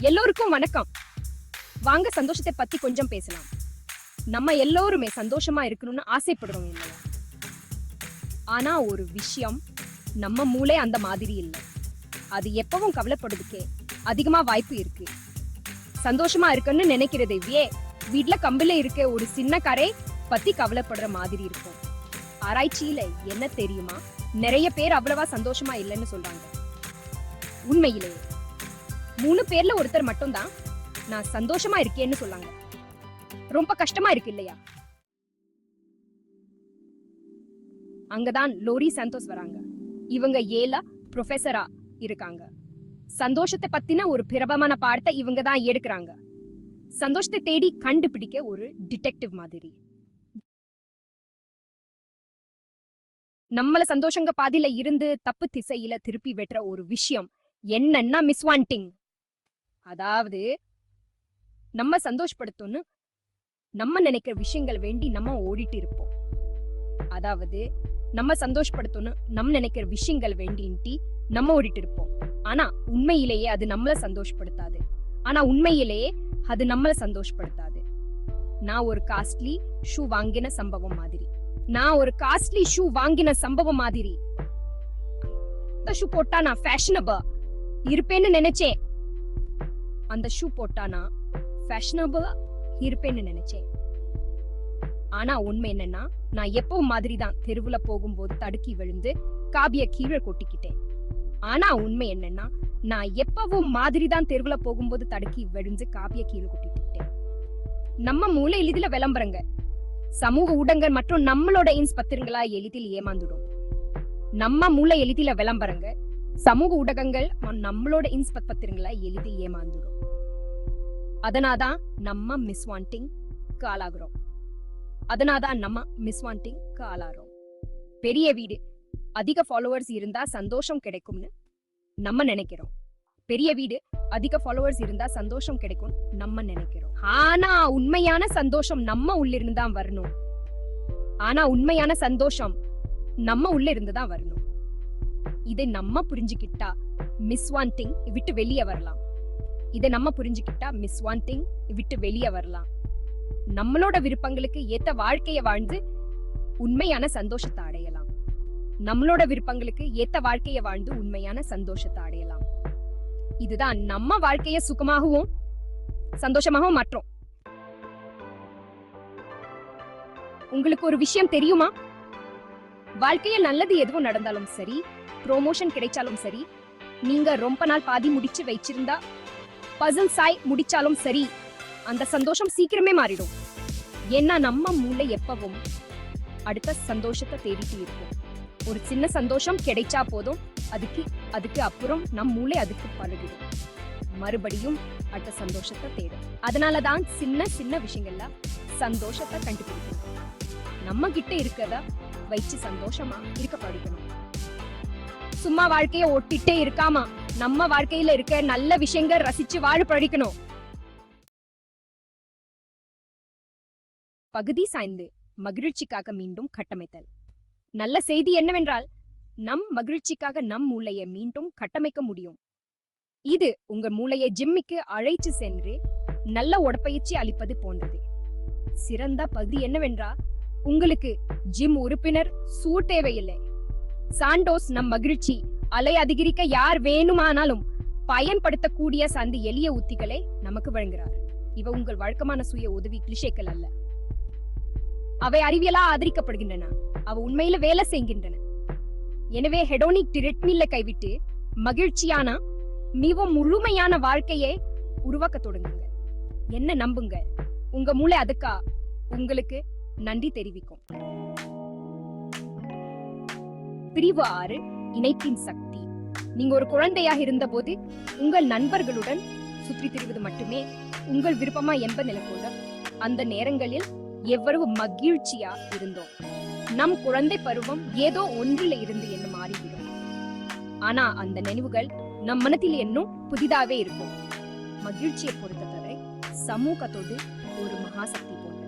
எல்லோருக்கும் வணக்கம். வாங்க சந்தோஷத்தை பத்தி கொஞ்சம் பேசலாம். நம்ம எல்லோருமே சந்தோஷமா இருக்கணும்னு ஆசைப்படுறோம் இல்லையா? ஆனா ஒரு விஷயம் நம்ம மூளை அந்த மாதிரி இல்லை. அது எப்பவும் கவலைப்படுறதுக்கே அதிகமா வாய்ப்பு இருக்கு. சந்தோஷமா இருக்குன்னு நினைக்கிறதையே வீட்ல கம்பில இருக்க ஒரு சின்ன கரை பத்தி கவலைப்படுற மாதிரி இருக்கும். ஆராய்ச்சியில என்ன தெரியுமா? நிறைய பேர் அவ்வளவா சந்தோஷமா இல்லைன்னு சொல்றாங்க. உண்மையிலேயே மூணு பேர்ல ஒருத்தர் மட்டும்தான் நான் சந்தோஷமா இருக்கேன்னு சொன்னாங்க ரொம்ப கஷ்டமா இருக்கு இல்லையா? அங்கதான் லோரி சந்தோஷ் வராங்க. இவங்க ஏலா ப்ரொஃபஸரா இருக்காங்க. சந்தோஷத்தை பத்தின ஒரு பிரபமான பாடத்தை இவங்க தான் எடுக்கிறாங்க. சந்தோஷத்தை தேடி கண்டுபிடிக்க ஒரு டிடெக்டிவ் மாதிரி. நம்மள சந்தோஷங்க பாதியில இருந்து தப்பு திசையில திருப்பி வெட்டுற ஒரு விஷயம் என்னன்னா மிஸ்வாண்டிங் அதாவது நம்ம சந்தோஷப்படுத்தணும்னு நம்ம நினைக்கிற விஷயங்கள் வேண்டி நம்ம ஓடிட்டு இருப்போம். அதாவது நம்ம சந்தோஷப்படுத்தணும் நம்ம நினைக்கிற விஷயங்கள் வேண்டின்ட்டு நம்ம ஓடிட்டு இருப்போம். ஆனா உண்மையிலேயே அது நம்மள சந்தோஷப்படுத்தாது. ஆனா உண்மையிலேயே அது நம்மள சந்தோஷப்படுத்தாது. நான் ஒரு காஸ்ட்லி ஷூ வாங்கின சம்பவம் மாதிரி. நான் ஒரு காஸ்ட்லி ஷூ வாங்கின சம்பவம் மாதிரி. ஷூ போட்டா நான் ஃபேஷனபா இருப்பேன்னு நினைச்சேன். அந்த ஷூ போட்டா நான் ஃபேஷனபிளா இருப்பேன்னு நினைச்சேன். ஆனா உண்மை என்னன்னா நான் எப்பவும் மாதிரி தான் தெருவுல போகும்போது தடுக்கி விழுந்து காபிய கீழே கொட்டிக்கிட்டேன். ஆனா உண்மை என்னன்னா நான் எப்பவும் மாதிரி தான் தெருவுல போகும்போது தடுக்கி விழுந்து காபிய கீழே கொட்டிக்கிட்டேன். நம்ம மூளை எளிதில விளம்பரங்க. சமூக ஊடகங்கள் மற்றும் நம்மளோட இன்ஸ் பத்திரங்களா எளிதில் ஏமாந்துடும். நம்ம மூளை எளிதில விளம்பரங்க. சமூக ஊடகங்கள் நம்மளோட இன்ஸ்பெக்ட் பத்திரங்களை எளிதில் ஏமாந்துடும் அதனாதான் நம்ம மிஸ் வாண்டிங் ஆளாகிறோம் அதனாதான் நம்ம மிஸ் வாண்டிங் ஆளாகிறோம் பெரிய வீடு அதிக ஃபாலோவர்ஸ் இருந்தா சந்தோஷம் கிடைக்கும்னு நம்ம நினைக்கிறோம். பெரிய வீடு அதிக ஃபாலோவர்ஸ் இருந்தா சந்தோஷம் கிடைக்கும் நம்ம நினைக்கிறோம். ஆனா உண்மையான சந்தோஷம் நம்ம உள்ள இருந்து தான் வரணும். ஆனா உண்மையான சந்தோஷம் நம்ம உள்ள இருந்து தான் வரணும். இதை நம்ம புரிஞ்சுக்கிட்டா மிஸ் வாண்டிங் விட்டு வெளியே வரலாம். இதை நம்ம புரிஞ்சுக்கிட்டா மிஸ் வாண்டிங் விட்டு வெளியே வரலாம். நம்மளோட விருப்பங்களுக்கு ஏத்த வாழ்க்கையை வாழ்ந்து உண்மையான சந்தோஷத்தை அடையலாம். நம்மளோட விருப்பங்களுக்கு ஏத்த வாழ்க்கையை வாழ்ந்து உண்மையான சந்தோஷத்தை அடையலாம். இதுதான் நம்ம வாழ்க்கைய சுகமாகவும் சந்தோஷமாகவும் மாற்றோம். உங்களுக்கு ஒரு விஷயம் தெரியுமா? வாழ்க்கையில் நல்லது எதுவும் நடந்தாலும் சரி ப்ரோமோஷன் கிடைச்சாலும் சரி நீங்க ரொம்ப நாள் பாதி முடிச்சு வச்சிருந்தா பசில் சாய் முடிச்சாலும் சரி அந்த சந்தோஷம் சீக்கிரமே மாறிடும். ஏன்னா நம்ம மூளை எப்பவும் அடுத்த சந்தோஷத்தை தேடிட்டு இருக்கும். ஒரு சின்ன சந்தோஷம் கிடைச்சா போதும் அதுக்கு அதுக்கு அப்புறம் நம் மூளை அதுக்கு பழகிடும். மறுபடியும் அடுத்த சந்தோஷத்தை தேடும். அதனாலதான் சின்ன சின்ன விஷயங்கள்ல சந்தோஷத்தை கண்டுபிடிக்கும் நம்ம கிட்ட இருக்கிறத வச்சு சந்தோஷமா இருக்க படிக்கணும். சும்மா வாழ்க்கைய ஒட்டிட்டே இருக்காமா? நம்ம வாழ்க்கையில இருக்க நல்ல விஷயங்கள் ரசிச்சு வாழ படிக்கணும். பகுதி சாய்ந்து மகிழ்ச்சிக்காக மீண்டும் கட்டமைத்தல். நல்ல செய்தி என்னவென்றால் நம் மகிழ்ச்சிக்காக நம் மூளையை மீண்டும் கட்டமைக்க முடியும். இது உங்க மூளையை ஜிம்மிக்கு அழைத்து சென்று நல்ல உடற்பயிற்சி அளிப்பது போன்றது. சிறந்த பகுதி என்னவென்றா உங்களுக்கு ஜிம் உறுப்பினர் சூ தேவையில்லை. சாண்டோஸ் நம் மகிழ்ச்சி அலை அதிகரிக்க யார் வேணுமானாலும் பயன்படுத்தக்கூடிய சந்து எளிய உத்திகளை நமக்கு வழங்குகிறார். இவ உங்கள் வழக்கமான சுய உதவி கிளிஷேக்கள் அல்ல. அவை அறிவியலா ஆதரிக்கப்படுகின்றன. அவ உண்மையில வேலை செய்கின்றன. எனவே ஹெடோனிக் ட்ரெட்மில்ல கைவிட்டு மகிழ்ச்சியான மிக முழுமையான வாழ்க்கையை உருவாக்க தொடங்குங்க. என்ன நம்புங்க? உங்க மூளை அதுக்கா? உங்களுக்கு நன்றி தெரிவிக்கும். பிரிவு ஆறு இணைப்பின் சக்தி. நீங்க ஒரு குழந்தையாக இருந்தபோது உங்கள் நண்பர்களுடன் சுற்றி திரிவது மட்டுமே உங்கள் விருப்பமா என்ப நிலைக்கொள்ள அந்த நேரங்களில் எவ்வளவு மகிழ்ச்சியா இருந்தோம். நம் குழந்தை பருவம் ஏதோ ஒன்றில் இருந்து என்ன மாறிவிடும். ஆனா அந்த நினைவுகள் நம் மனத்தில் இன்னும் புதிதாவே இருக்கும். மகிழ்ச்சியை பொறுத்தவரை சமூகத்தோடு ஒரு மகாசக்தி போல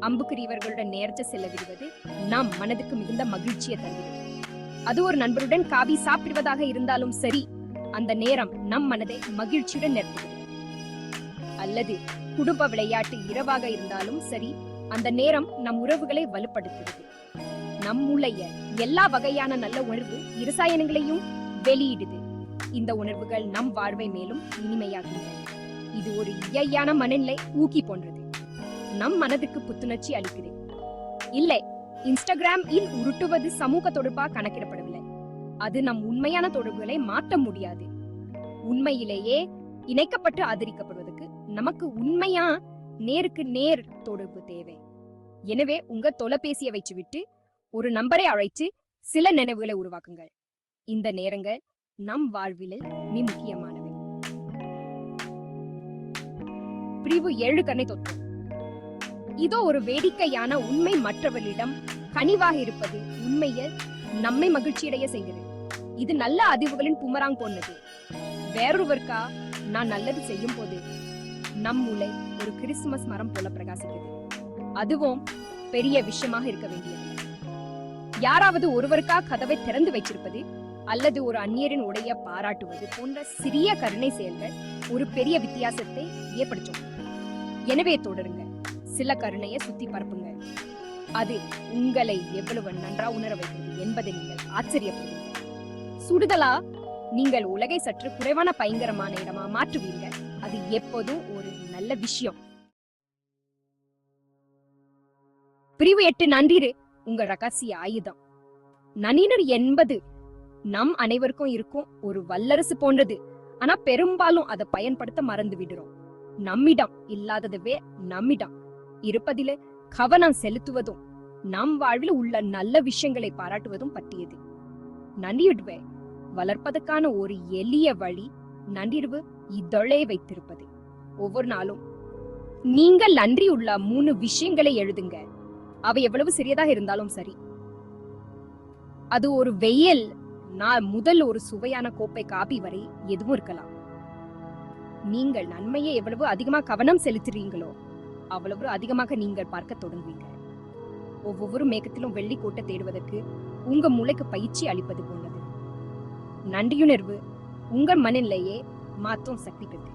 அம்புக்குரியவர்களுடன் நேரத்தை செலவிடுவது நாம் மனதுக்கு மிகுந்த மகிழ்ச்சியை தருகிறது. அது ஒரு நண்பருடன் காவி சாப்பிடுவதாக இருந்தாலும் சரி அந்த நேரம் நம் மனதை மகிழ்ச்சியுடன் நிறுத்துகிறது அல்லது குடும்ப விளையாட்டு இரவாக இருந்தாலும் சரி அந்த நேரம் நம் உறவுகளை வலுப்படுத்துகிறது. நம் உடைய எல்லா வகையான நல்ல உணர்வு இரசாயனங்களையும் வெளியிடுது. இந்த உணர்வுகள் நம் வாழ்வை மேலும் இனிமையாகின்றன இது ஒரு இயையான மனநிலை ஊக்கி போன்றது. நம் மனதுக்கு புத்துணர்ச்சி அளிக்குது. இல்லை இன்ஸ்டாகிராம் இல் உருட்டுவது சமூக தொடர்பா கணக்கிடப்படவில்லை. அது நம் உண்மையான தொடர்புகளை மாற்ற முடியாது. உண்மையிலேயே இணைக்கப்பட்டு ஆதரிக்கப்படுவதற்கு நமக்கு உண்மையா நேருக்கு நேர் தொடர்பு தேவை. எனவே உங்க தொலைபேசியை வச்சுவிட்டு ஒரு நம்பரை அழைத்து சில நினைவுகளை உருவாக்குங்கள். இந்த நேரங்கள் நம் வாழ்வில் மிக முக்கியமானவை. பிரிவு ஏழு கண்ணை தொற்றும் இதோ ஒரு வேடிக்கையான உண்மை மற்றவர்களிடம் கனிவாக இருப்பது உண்மையை நம்மை மகிழ்ச்சியடைய செய்கிறது. இது நல்ல அதிர்வுகளின் புமராங் போனது வேறொருவருக்கா நான் நல்லது செய்யும் போது நம் மூளை ஒரு கிறிஸ்துமஸ் மரம் போல பிரகாசிக்கிறது. அதுவும் பெரிய விஷயமாக இருக்க வேண்டியது. யாராவது ஒருவருக்கா கதவை திறந்து வைச்சிருப்பது அல்லது ஒரு அந்நியரின் உடைய பாராட்டுவது போன்ற சிறிய கருணை செயல்கள் ஒரு பெரிய வித்தியாசத்தை ஏற்படுத்தும். எனவே தொடருங்க சில கருணையை சுத்தி பரப்புங்க. அது உங்களை எவ்வளவு நன்றா உணர வைக்கிறது என்பதை நீங்கள் ஆச்சரியப்படுவீங்க. சுடுதலா நீங்கள் உலகை சற்று குறைவான பயங்கரமான இடமா மாற்றுவீங்க. அது எப்போதும் ஒரு நல்ல விஷயம். பிரிவு எட்டு நன்றீரு. உங்க ரகசிய ஆயுதம். நனினர் என்பது நம் அனைவருக்கும் இருக்கும் ஒரு வல்லரசு போன்றது. ஆனா பெரும்பாலும் அதை பயன்படுத்த மறந்து விடுறோம் நம்மிடம் இல்லாததுவே நம்மிடம். இருப்பதிலே கவனம் செலுத்துவதும் நம் வாழ்வில் உள்ள நல்ல விஷயங்களை பாராட்டுவதும் பற்றியது. நன்றியுடுவை வளர்ப்பதற்கான ஒரு எளிய வழி நன்றிவு இதழே வைத்திருப்பது. ஒவ்வொரு நாளும் நீங்கள் உள்ள மூணு விஷயங்களை எழுதுங்க. அவை எவ்வளவு சிறியதாக இருந்தாலும் சரி. அது ஒரு வெயில் நான் முதல் ஒரு சுவையான கோப்பை காபி வரை எதுவும் இருக்கலாம். நீங்கள் நன்மையை எவ்வளவு அதிகமா கவனம் செலுத்துறீங்களோ அவ்வளவு அதிகமாக நீங்கள் பார்க்க தொடங்குவீங்க. ஒவ்வொரு மேகத்திலும் வெள்ளி கோட்டை தேடுவதற்கு உங்க மூளைக்கு பயிற்சி அளிப்பது போன்றது. நன்றியுணர்வு உங்கள் மனநிலையே மாற்றும் சக்தி பெற்று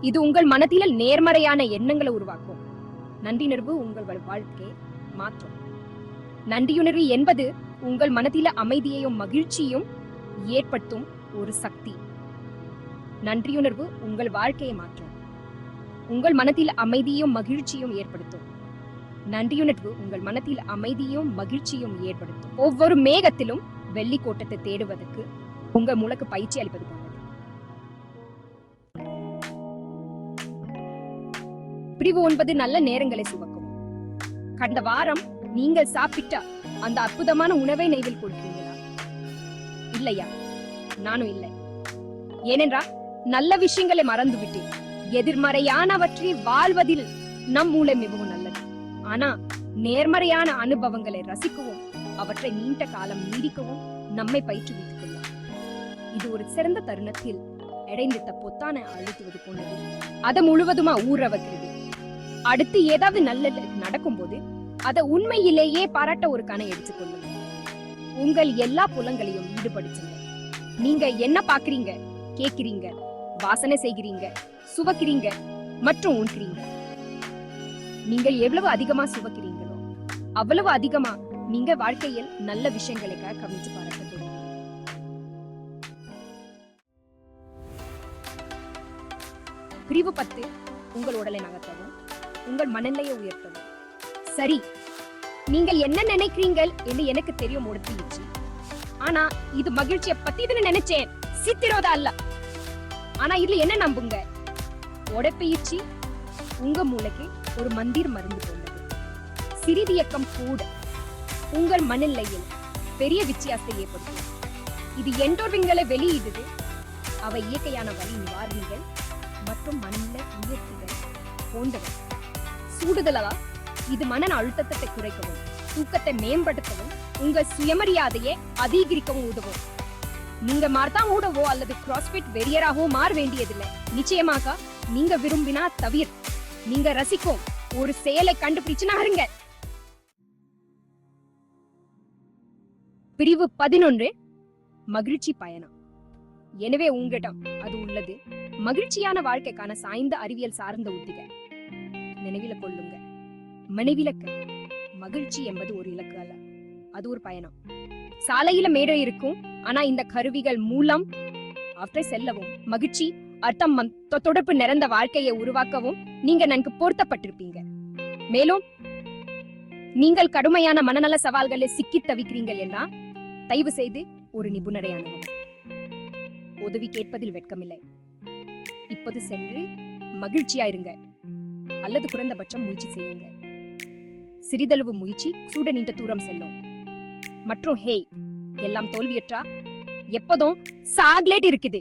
இது உங்கள் மனதில் நேர்மறையான எண்ணங்களை உருவாக்கும். நன்றியுணர்வு உங்கள் வாழ்க்கையை மாற்றும். நன்றியுணர்வு என்பது உங்கள் மனதில அமைதியையும் மகிழ்ச்சியும் ஏற்படுத்தும் ஒரு சக்தி. நன்றியுணர்வு உங்கள் வாழ்க்கையை மாற்றும். உங்கள் மனதில் அமைதியும் மகிழ்ச்சியும் ஏற்படுத்தும். நன்றியுணர்வு உங்கள் மனதில் அமைதியும் மகிழ்ச்சியும் ஏற்படுத்தும். ஒவ்வொரு மேகத்திலும் வெள்ளி கோட்டத்தை தேடுவதற்கு உங்கள் மூலக்கு பயிற்சி அளிப்பது போன்றது. பிரிவு ஒன்பது நல்ல நேரங்களை சுமக்கும். கடந்த வாரம் நீங்கள் சாப்பிட்ட அந்த அற்புதமான உணவை நினைவில் கொடுக்கிறீங்களா இல்லையா? நானும் இல்லை. ஏனென்றால் நல்ல விஷயங்களை மறந்து விட்டேன் எதிர்மறையானவற்றை வாழ்வதில் நம் மூளை மிகவும் நல்லது. ஆனா நேர்மறையான அனுபவங்களை ரசிக்கவும் அவற்றை நீண்ட காலம் நீடிக்கவும் நம்மை பயிற்றுவித்துக் கொள்ளலாம். இது ஒரு சிறந்த தருணத்தில் இடைந்திட்ட பொத்தான அழுத்துவது போன்றது. அதை முழுவதுமா ஊற வைக்கிறது. அடுத்து ஏதாவது நல்லது நடக்கும்போது அதை உண்மையிலேயே பாராட்ட ஒரு கணை எடுத்துக்கொள்ளும் உங்கள் எல்லா புலங்களையும் ஈடுபடுத்துங்க நீங்க என்ன பாக்குறீங்க? கேக்குறீங்க. வாசனை செய்கிறீங்க. சுவக்கிறீங்க மற்றும் உண்கிறீங்க நீங்க எவ்வளவு அதிகமா சுவக்கிறீங்களோ அவ்வளவு அதிகமா நீங்க வாழ்க்கையில் நல்ல விஷயங்களுக்காக கவனிச்சு பாராட்ட பிரிவு பத்து உங்கள் உடலை நகர்த்தவும் உங்கள் மனநிலையை உயர்த்தவும். சரி நீங்கள் என்ன நினைக்கிறீங்கள் என்று எனக்கு தெரியும் உடுத்திடுச்சு. ஆனா இது மகிழ்ச்சியை பத்தி இதுன்னு நினைச்சேன். சித்திரோதா அல்ல. ஆனா இதுல என்ன நம்புங்க? உடற்பயிற்சி உங்க மூளைக்கு ஒரு மந்திர் மருந்து போன்றது. சிறிது இயக்கம் கூட உங்கள் மனநிலையில் பெரிய வித்தியாசத்தை ஏற்படுத்தும். இது என்டோர்விங்களை வெளியிடுது. அவை இயற்கையான வழி நிவாரணிகள் மற்றும் மனநிலை உயர்த்திகள் போன்றவை. சூடுதலா இது மன அழுத்தத்தை குறைக்கவும் தூக்கத்தை மேம்படுத்தவும் உங்கள் சுயமரியாதையை அதிகரிக்கவும் உதவும். நீங்க மார்தான் ஊடவோ அல்லது கிராஸ்பிட் வெறியராகவோ மாற வேண்டியதில்லை. நிச்சயமாக நீங்க விரும்பினா தவிர. நீங்க ரசிக்கும் ஒரு செயலை கண்டுபிடிச்சுனாருங்க பிரிவு பதினொன்று மகிழ்ச்சி பயணம். எனவே உங்களிடம் அது உள்ளது. மகிழ்ச்சியான வாழ்க்கைக்கான சாய்ந்த அறிவியல் சார்ந்த உத்திகள். நினைவில கொள்ளுங்க. மனைவிலக்க. மகிழ்ச்சி என்பது ஒரு இலக்கு அல்ல. அது ஒரு பயணம். சாலையில மேடை இருக்கும். ஆனா இந்த கருவிகள் மூலம் அவற்றை செல்லவும் மகிழ்ச்சி அர்த்தம் தொடர்பு நிறைந்த வாழ்க்கையை உருவாக்கவும் நீங்க நன்கு பொருத்தப்பட்டிருப்பீங்க. மேலும் நீங்கள் கடுமையான மனநல சவால்களை சிக்கி தவிக்கிறீங்கள் என்றா தயவு செய்து ஒரு நிபுணரை உதவி கேட்பதில் வெட்கமில்லை. இப்போது சென்று மகிழ்ச்சியா இருங்க. அல்லது குறைந்தபட்சம் முயற்சி செய்யுங்க. சிறிதளவு முயற்சி சூட நீண்ட தூரம் செல்லும். மற்றும் ஹேய் எல்லாம் தோல்வியற்றா? எப்போதும் சாக்லேட் இருக்குது.